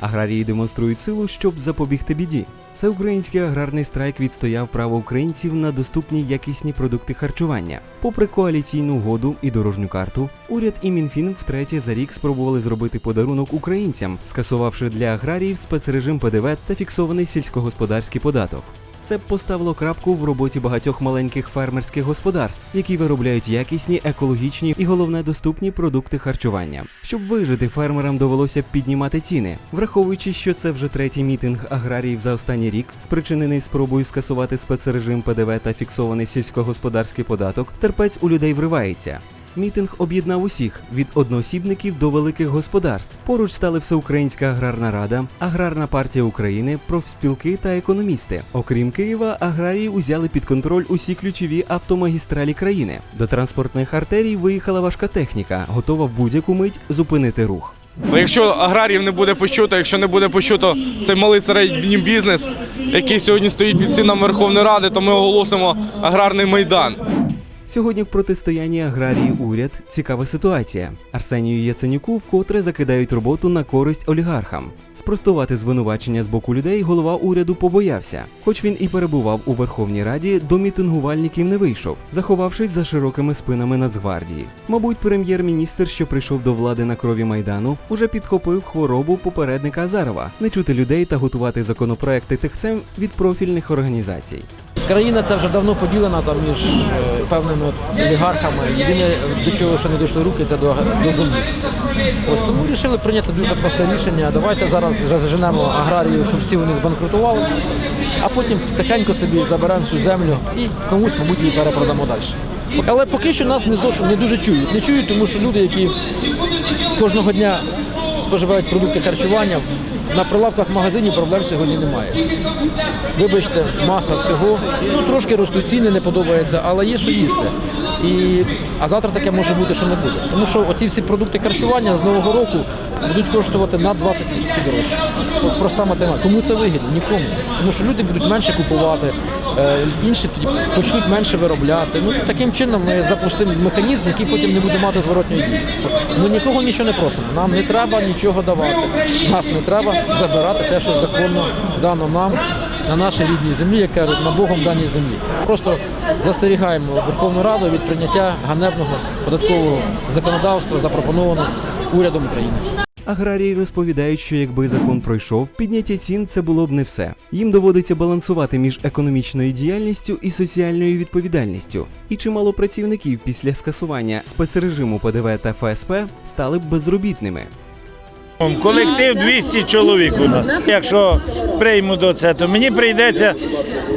Аграрії демонструють силу, щоб запобігти біді. Всеукраїнський аграрний страйк відстояв право українців на доступні якісні продукти харчування. Попри коаліційну угоду і дорожню карту, уряд і Мінфін втретє за рік спробували зробити подарунок українцям, скасувавши для аграріїв спецрежим ПДВ та фіксований сільськогосподарський податок. Це поставило крапку в роботі багатьох маленьких фермерських господарств, які виробляють якісні, екологічні і головне доступні продукти харчування. Щоб вижити, фермерам довелося піднімати ціни, враховуючи, що це вже третій мітинг аграріїв за останній рік, спричинений спробою скасувати спецрежим ПДВ та фіксований сільськогосподарський податок. Терпець у людей вривається. Мітинг об'єднав усіх від одноосібників до великих господарств. Поруч стали Всеукраїнська аграрна рада, Аграрна партія України, профспілки та економісти. Окрім Києва, аграрії узяли під контроль усі ключові автомагістралі країни. До транспортних артерій виїхала важка техніка, готова в будь-яку мить зупинити рух. Якщо аграріїв не буде почуто, якщо не буде почуто цей малий середній бізнес, який сьогодні стоїть під стінами Верховної Ради, то ми оголосимо аграрний майдан. Сьогодні в протистоянні аграрії уряд цікава ситуація. Арсенію Яценюку вкотре закидають роботу на користь олігархам. Спростувати звинувачення з боку людей голова уряду побоявся. Хоч він і перебував у Верховній Раді, до мітингувальників не вийшов, заховавшись за широкими спинами Нацгвардії. Мабуть, прем'єр-міністр, що прийшов до влади на крові майдану, уже підхопив хворобу попередника Азарова не чути людей та готувати законопроекти тихцем від профільних організацій. Країна ця вже давно поділена там між е, певними олігархами. Єдине, до чого ще не дійшли руки, це до, до землі. Ось тому вирішили прийняти дуже просте рішення. Давайте зараз заженемо аграріїв, щоб всі вони збанкрутували, а потім тихенько собі заберемо всю землю і комусь, мабуть, її перепродамо далі. Але поки що нас не дуже чують. Не чують, тому що люди, які кожного дня споживають продукти харчування, на прилавках магазинів проблем сьогодні немає. Вибачте, маса всього. Ну трошки ростуть ціни, не подобається, але є що їсти. І, а завтра таке може бути, що не буде. Тому що оці всі продукти харчування з нового року будуть коштувати на 20% дорожче. От проста математика. Кому це вигідно? Нікому. Тому що люди будуть менше купувати, е, інші тоді почнуть менше виробляти. Ну таким чином ми запустимо механізм, який потім не буде мати зворотньої дії. Ми нікого нічого не просимо. Нам не треба нічого давати. Нас не треба забирати те, що законно дано нам на нашій рідній землі, як кажуть, на Богом даній землі. Просто застерігаємо Верховну Раду від прийняття ганебного податкового законодавства, запропонованого урядом України. Аграрії розповідають, що якби закон пройшов, підняття цін це було б не все. Їм доводиться балансувати між економічною діяльністю і соціальною відповідальністю. І чимало працівників після скасування спецрежиму ПДВ та ФСП стали б безробітними. Колектив 200 чоловік у нас. Якщо прийму до це, то мені прийдеться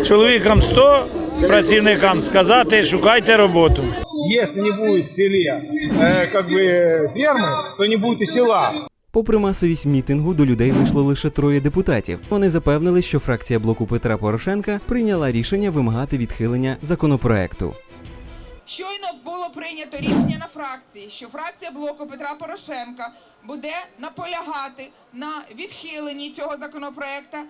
чоловікам 100 працівникам сказати, шукайте роботу. Если не будет в селе э, как бы фермы, то не будет и села. Попри масовість мітингу, до людей вийшло лише троє депутатів. Вони запевнили, що фракція блоку Петра Порошенка прийняла рішення вимагати відхилення законопроекту. Щойно було прийнято рішення на фракції, що фракція блоку Петра Порошенка буде наполягати на відхиленні цього законопроекта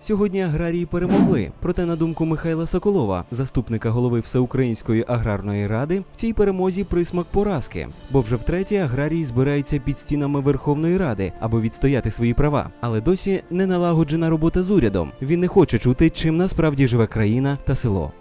Сьогодні аграрії перемогли. Проте, на думку Михайла Соколова, заступника голови Всеукраїнської аграрної ради, в цій перемозі присмак поразки, бо вже втретє аграрії збираються під стінами Верховної Ради, аби відстояти свої права. Але досі не налагоджена робота з урядом. Він не хоче чути, чим насправді живе країна та село.